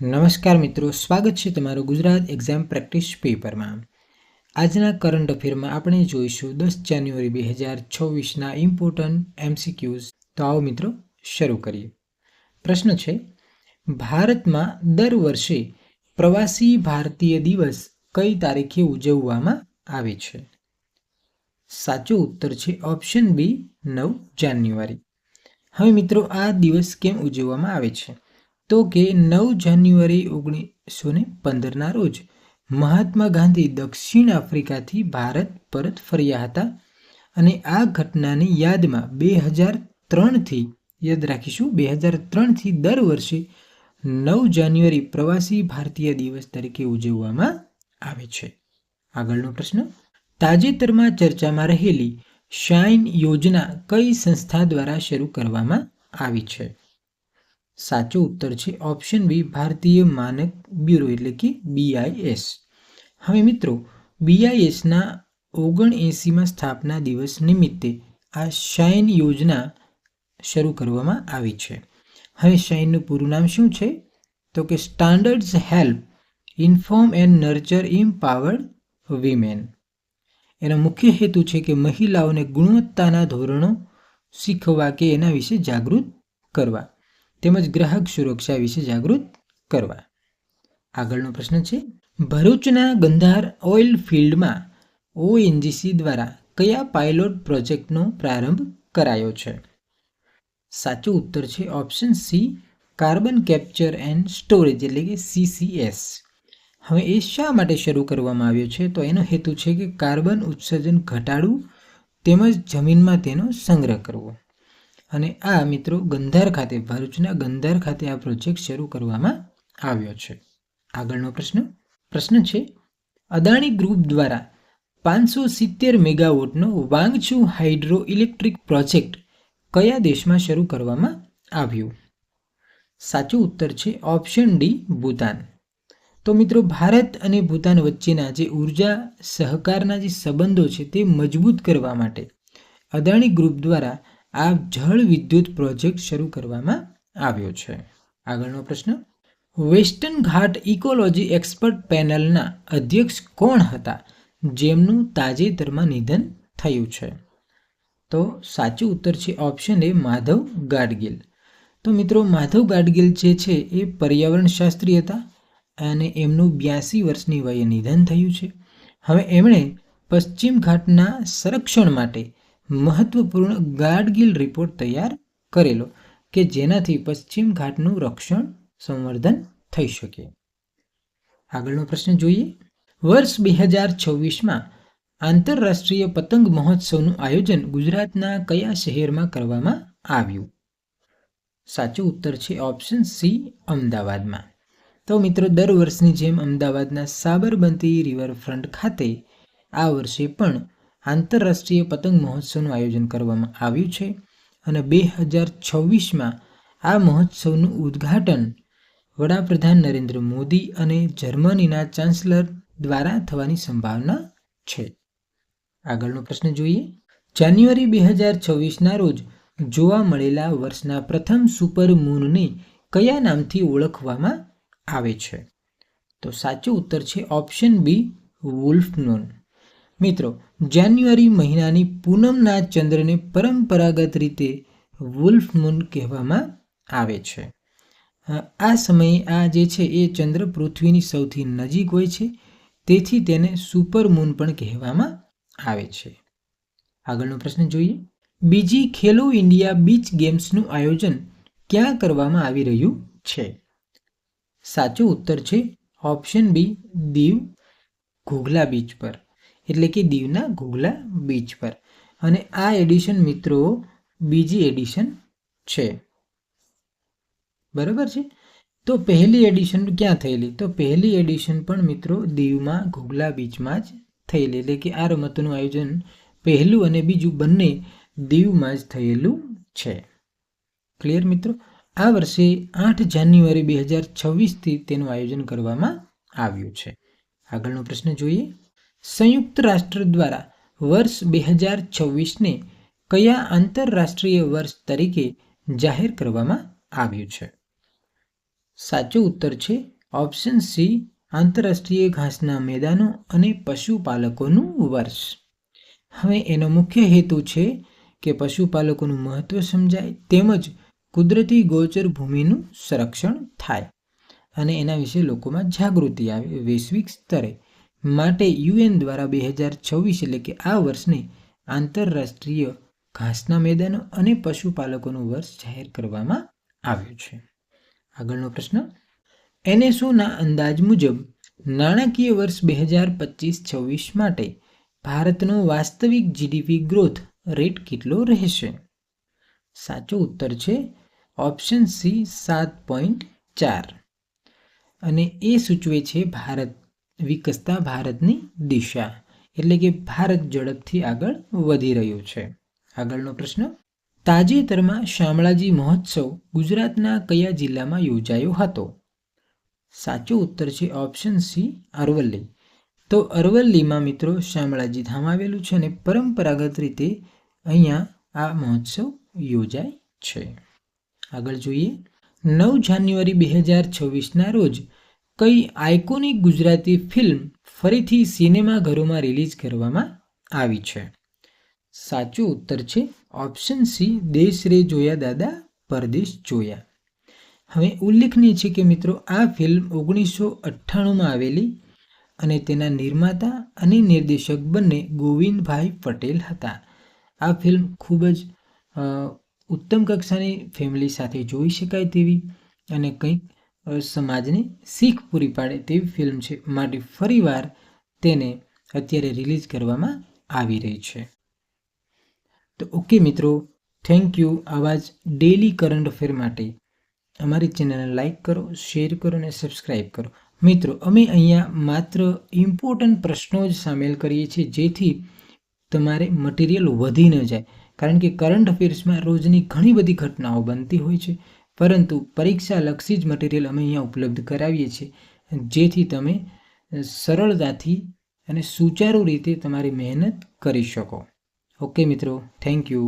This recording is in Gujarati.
નમસ્કાર મિત્રો, સ્વાગત છે તમારું ગુજરાત એક્ઝામ પ્રેક્ટિસ પેપરમાં આજના કરંટ અફેરમાં આપણે જોઈશું દસ જાન્યુઆરી બે હજાર છવ્વીસના ઇમ્પોર્ટન્ટ એમસીક્યુઝ તો આવો મિત્રો, શરૂ કરીએ. પ્રશ્ન છે, ભારતમાં દર વર્ષે પ્રવાસી ભારતીય દિવસ કઈ તારીખે ઉજવવામાં આવે છે? સાચો ઉત્તર છે ઓપ્શન બી નવ જાન્યુઆરી. હવે મિત્રો, આ દિવસ કેમ ઉજવવામાં આવે છે? તો કે નવ જાન્યુઆરી ઓગણીસો ને પંદરના રોજ મહાત્મા ગાંધી દક્ષિણ આફ્રિકાથી ભારત પરત ફર્યા હતા અને આ ઘટનાની યાદમાં બે હજાર ત્રણથી, યાદ રાખીશું, બે હજાર ત્રણથી દર વર્ષે નવ જાન્યુઆરી પ્રવાસી ભારતીય દિવસ તરીકે ઉજવવામાં આવે છે. આગળનો પ્રશ્ન, તાજેતરમાં ચર્ચામાં રહેલી શાઇન યોજના કઈ સંસ્થા દ્વારા શરૂ કરવામાં આવી છે? સાચો ઉત્તર છે ઓપ્શન બી ભારતીય માનક બ્યુરો એટલે કે બીઆઈએસ હવે મિત્રો બીઆઈએસના ઓગણએંસીમાં સ્થાપના દિવસ નિમિત્તે આ શાઇન યોજના શરૂ કરવામાં આવી છે. હવે શાઇનનું પૂરું નામ શું છે? તો કે standards help inform and nurture empowered women એનો મુખ્ય હેતુ છે કે મહિલાઓને ગુણવત્તાના ધોરણો શીખવા કે એના વિશે જાગૃત કરવા. તેમજ ગ્રાહક સુરક્ષા વિશે જાગૃત કરવા. આગળનો પ્રશ્ન છે, ભરૂચના ગંધાર ઓઇલ ફિલ્ડમાં ઓએનજીસી દ્વારા કયા પાયલોટ પ્રોજેક્ટનો પ્રારંભ કરાયો છે? સાચો ઉત્તર છે option C, carbon capture and storage એટલે કે સીસીએસ. હવે એ શા માટે શરૂ કરવામાં આવ્યો છે? તો એનો હેતુ છે કે કાર્બન ઉત્સર્જન ઘટાડવું તેમજ જમીનમાં તેનો સંગ્રહ કરવો. અને આ, મિત્રો, ગંધાર ખાતે ભરૂચના ગંધાર ખાતે આ પ્રોજેક્ટ શરૂ કરવામાં આવ્યો છે. આગળનો પ્રશ્ન પ્રશ્ન છે, અદાણી ગ્રુપ દ્વારા પાંચસો સિત્તેર મેગાવોટનો વાંગચુ હાઇડ્રો ઇલેક્ટ્રિક પ્રોજેક્ટ કયા દેશમાં શરૂ કરવામાં આવ્યું? સાચો ઉત્તર છે ઓપ્શન ડી ભૂતાન. તો મિત્રો, ભારત અને ભૂતાન વચ્ચેના જે ઊર્જા સહકારના જે સંબંધો છે તે મજબૂત કરવા માટે અદાણી ગ્રુપ દ્વારા આ જળ વિદ્યુત પ્રોજેક્ટ શરૂ કરવામાં આવ્યો છે. આગળનો પ્રશ્ન, વેસ્ટર્ન ઘાટ ઇકોલોજી એક્સપર્ટ પેનલના અધ્યક્ષ કોણ હતા, જેમનું તાજેતરમાં નિધન થયું છે? તો સાચું ઉત્તર છે ઓપ્શન એ માધવ ગાડગિલ. તો મિત્રો, માધવ ગાડગિલ જે છે એ પર્યાવરણ શાસ્ત્રી હતા અને એમનું બ્યાસી વર્ષની વયે નિધન થયું છે. હવે એમણે પશ્ચિમ ઘાટના સંરક્ષણ માટે મહત્વપૂર્ણ ગાડગીલ રિપોર્ટ તૈયાર કરેલો કે જેનાથી પશ્ચિમ ઘાટનું રક્ષણ સંવર્ધન થઈ શકે. આગળનો પ્રશ્ન જોઈએ. વર્ષ બે હજાર છવ્વીસમાં આંતરરાષ્ટ્રીય પતંગ મહોત્સવનું આયોજન ગુજરાતના કયા શહેરમાં કરવામાં આવ્યું? સાચો ઉત્તર છે ઓપ્શન સી, અમદાવાદમાં. તો મિત્રો, દર વર્ષની જેમ અમદાવાદના સાબરમતી રિવરફ્રન્ટ ખાતે આ વર્ષે પણ આંતરરાષ્ટ્રીય પતંગ મહોત્સવનું આયોજન કરવામાં આવ્યું છે અને બે હજાર છવ્વીસમાં આ મહોત્સવનું ઉદ્ઘાટન વડાપ્રધાન નરેન્દ્ર મોદી અને જર્મનીના ચાન્સલર દ્વારા થવાની સંભાવના છે. આગળનો પ્રશ્ન જોઈએ. જાન્યુઆરી બે હજાર છવ્વીસના રોજ જોવા મળેલા વર્ષના પ્રથમ સુપર મૂનને કયા નામથી ઓળખવામાં આવે છે? તો સાચો ઉત્તર છે ઓપ્શન બી, વુલ્ફ મૂન. મિત્રો, જાન્યુઆરી મહિનાની પૂનમના ચંદ્રને પરંપરાગત રીતે વુલ્ફ મૂન કહેવામાં આવે છે. આ સમયે આ જે છે એ ચંદ્ર પૃથ્વીની સૌથી નજીક હોય છે, તેથી તેને સુપર મૂન પણ કહેવામાં આવે છે. આગળનો પ્રશ્ન જોઈએ. બીજી ખેલો ઇન્ડિયા બીચ ગેમ્સનું આયોજન ક્યાં કરવામાં આવી રહ્યું છે? સાચો ઉત્તર છે option B Diu Ghoghla beach પર. એટલે કે દીવના ઘોઘલા બીચ પર. અને આ એડિશન મિત્રો બીજી એડિશન છે. બરાબર છે? તો પહેલી એડિશન ક્યાં થયેલી? તો પહેલી એડિશન પણ મિત્રો દીવમાં ઘોઘલા બીચમાં જ થયેલી. એટલે કે આ રમતનું આયોજન પહેલું અને બીજું બંને દીવમાં જ થયેલું છે. ક્લિયર મિત્રો? આ વર્ષે આઠ જાન્યુઆરી બે હજાર છવ્વીસથી તેનું આયોજન કરવામાં આવ્યું છે. આગળનો પ્રશ્ન જોઈએ. સંયુક્ત રાષ્ટ્ર દ્વારા વર્ષ બે હજાર છવ્વીસને કયા આંતરરાષ્ટ્રીય વર્ષ તરીકે જાહેર કરવામાં આવ્યું છે? સાચો ઉત્તર છે ઓપ્શન સી, આંતરરાષ્ટ્રીય ઘાસના મેદાનો અને પશુપાલકોનું વર્ષ. હવે એનો મુખ્ય હેતુ છે કે પશુપાલકોનું મહત્વ સમજાય તેમજ કુદરતી ગોચર ભૂમિનું સંરક્ષણ થાય અને એના વિશે લોકોમાં જાગૃતિ આવે વૈશ્વિક સ્તરે. માટે યુએન દ્વારા બે હજાર છવ્વીસ એટલે કે આ વર્ષને આંતરરાષ્ટ્રીય ઘાસના મેદાનો અને પશુપાલકોનું વર્ષ જાહેર કરવામાં આવ્યું છે. આગળનો પ્રશ્ન, એનએસઓના અંદાજ મુજબ નાણાકીય વર્ષ બે હજાર પચીસ છવ્વીસ માટે ભારતનો વાસ્તવિક જીડીપી ગ્રોથ રેટ કેટલો રહેશે? સાચો ઉત્તર છે ઓપ્શન સી સાત પોઈન્ટ ચાર. અને એ સૂચવે છે ભારત વિકસતા ભારતની દિશા, એટલે કે ભારત ઝડપથી આગળ વધી રહ્યું છે. આગળનો પ્રશ્ન, તાજેતરમાં શામળાજી મહોત્સવ ગુજરાતના કયા જિલ્લામાં યોજાયો હતો? સાચો ઉત્તર છે ઓપ્શન સી અરવલ્લી. તો અરવલ્લીમાં મિત્રો શામળાજી ધામ આવેલું છે અને પરંપરાગત રીતે અહીંયા આ મહોત્સવ યોજાય છે. આગળ જોઈએ, નવ જાન્યુઆરી બે હજાર છવ્વીસના રોજ કઈ આઇકોનિક ગુજરાતી ફિલ્મ ફરીથી સિનેમાઘરોમાં રિલીઝ કરવામાં આવી છે? સાચો ઉત્તર છે ઓપ્શન સી, દેશ રે જોયા દાદા, પરદેશ જોયા. હવે ઉલ્લેખનીય છે કે મિત્રો, આ ફિલ્મ ઓગણીસો અઠ્ઠાણુંમાં આવેલી અને તેના નિર્માતા અને નિર્દેશક બંને ગોવિંદભાઈ પટેલ હતા. આ ફિલ્મ ખૂબ જ ઉત્તમ કક્ષાની ફેમિલી સાથે જોઈ શકાય તેવી અને કંઈક સમાજને શીખ પૂરી પાડે તેવી ફિલ્મ છે. માટે ફરીવાર તેને અત્યારે રિલીઝ કરવામાં આવી રહી છે. તો ઓકે મિત્રો થેન્ક યુ આવા જ ડેલી કરંટ અફેર માટે અમારી ચેનલને લાઇક કરો શેર કરો અને સબસ્ક્રાઈબ કરો. મિત્રો, અમે અહીંયા માત્ર ઇમ્પોર્ટન્ટ પ્રશ્નો જ સામેલ કરીએ છીએ જેથી તમારે મટીરિયલ વધી ન જાય. કારણ કે કરંટ અફેર્સમાં રોજની ઘણી બધી ઘટનાઓ બનતી હોય છે. પરંતુ પરીક્ષાલક્ષી જ મટીરિયલ અમે અહીંયા ઉપલબ્ધ કરાવીએ છીએ. જેથી તમે સરળતાથી અને સુચારુ રીતે તમારી મહેનત કરી શકો. ઓકે મિત્રો થેન્ક યુ